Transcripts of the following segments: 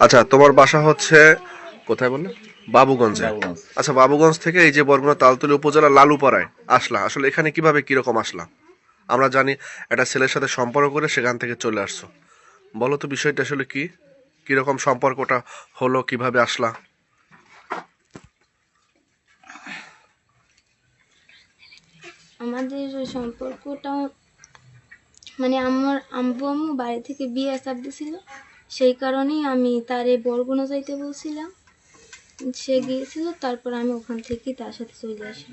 আচ্ছা তোমার বাসা হচ্ছে কোথায় বললে? বাবুগঞ্জে। আচ্ছা বাবুগঞ্জ থেকে এই যে বরগুনা তালতলি উপজেলা লালুপাড়ায় আসলা। আসলে এখানে কীভাবে কীরকম আসলা? আমরা জানি একটা ছেলের সাথে সম্পর্ক করে সেখান থেকে চলে আসছো। বলো তো বিষয়টা আসলে কি? কীরকম সম্পর্কটা হলো কীভাবে আসলা? আমাদের সম্পর্কটা মানে আমার আম্বু আম্মু বাড়ি থেকে বিয়ে চাপ দিছিল সেই কারণেই আমি তারে বরগুনা যাইতে বলছিলাম। সে গিয়েছিল তারপর আমি ওখান থেকে তার সাথে চলে আসি।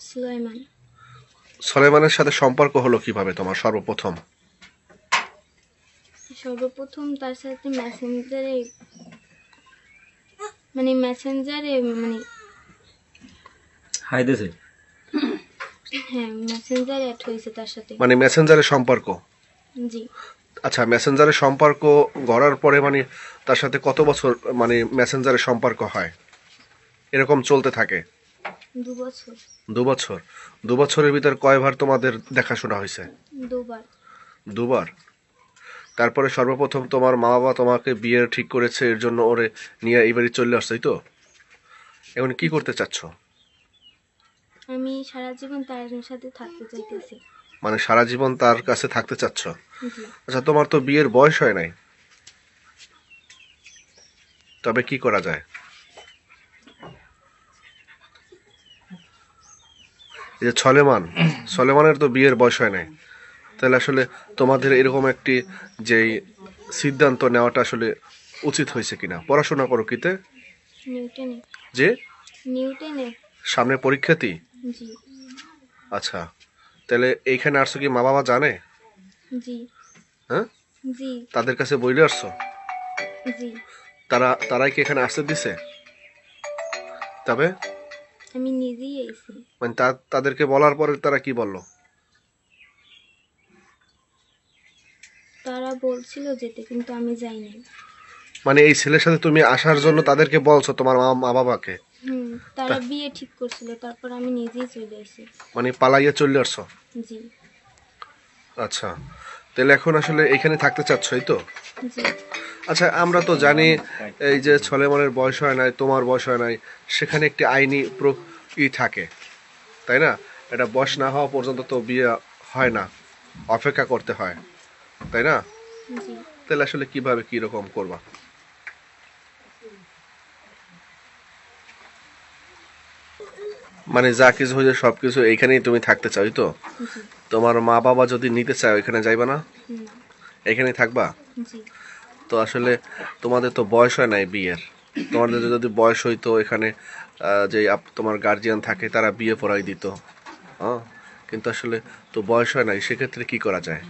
সুলাইমান। সলেমানের সাথে সম্পর্ক হলো কীভাবে তোমার সর্বপ্রথম? সর্বপ্রথম তার সাথে মেসেঞ্জারে মানে মেসেঞ্জারে মানে হাই দিছে হ্যাঁ মেসেঞ্জারে অ্যাড হয়েছে তার সাথে। মানে মেসেঞ্জারের সম্পর্ক? জি। আচ্ছা মেসেঞ্জারের সম্পর্ক গড়ার পরে মানে তার সাথে কত বছর মানে মেসেঞ্জারের সম্পর্ক হয়? এরকম চলতে থাকে। দু বছর। দু বছর। দু বছরের ভিতর কয়বার তোমাদের দেখাশোনা হয়েছে? দুবার। দুবার। তারপরে সর্বপ্রথম তোমার মা বাবা তোমাকে বিয়ে ঠিক করেছে এর জন্য ওরে নিয়ে এই বাড়ি চলে আসছে তো? এখন কি করতে চাচ্ছ? আমি সারা জীবন তার সাথে থাকতে চাইতেছি। মানে সারা জীবন তার কাছে থাকতে চাচ্ছ? আচ্ছা তোমার তো বিয়ের বয়স হয় নাই। তবে কি করা যায়? এই যে ছলেমান ছলেমানের তো বিয়ের বয়স হয় নাই। তাহলে আসলে তোমাদের এরকম একটি যেই সিদ্ধান্ত নেওয়াটা আসলে উচিত হয়েছে কিনা? পড়াশোনা করো কিতে নিউটনে। যে? নিউটনে। সামনে পরীক্ষাতেই জি। আচ্ছা। তাহলে এইখানে আসছো কি মা বাবা জানে? জি। হ্যাঁ? জি। তাদের কাছে বইলে আসছো? জি। তারা তারাই কি এখানে আসতে দিছে? তবে? আমি নিজেই এসেছি। মানে তাদেরকে বলার পরে তারা কি বলল? তারা বলছিল যেতে কিন্তু আমি যাইনি। মানে এই ছেলের সাথে তুমি আসার জন্য তাদেরকে বলছো তোমার মা মা বাবাকে হুম তারা বিয়ে ঠিক করছিল তারপর আমি নিজেই চলে এসেছি মানে পালাইয়ে চলে আসছো? জি। আচ্ছা তাহলে এখন আসলে এখানে থাকতে চাচ্ছ এই তো? জি। আচ্ছা আমরা তো জানি এই যে ছলেমনের বয়স হয় নাই তোমার বয়স হয় নাই সেখানে একটি আইনি প্র- ই থাকে তাই না? এটা বয়স না হওয়া পর্যন্ত তো বিয়ে হয় না অপেক্ষা করতে হয় তাই না? তাহলে আসলে কীভাবে কি রকম করবা? মানে যা কিছু হয়েছে সব কিছু এইখানেই তুমি থাকতে চাও এই তো? তোমার মা বাবা যদি নিতে চায় ওইখানে যাইবা না? এখানেই থাকবা? তো আসলে তোমাদের তো বয়স হয় নাই বিয়ের। তোমাদের যদি বয়স হইতো এখানে যে তোমার গার্জিয়ান থাকে তারা বিয়ে পড়াই দিত। হ্যাঁ? কিন্তু আসলে তো বয়স হয় নাই সেক্ষেত্রে কি করা যায়?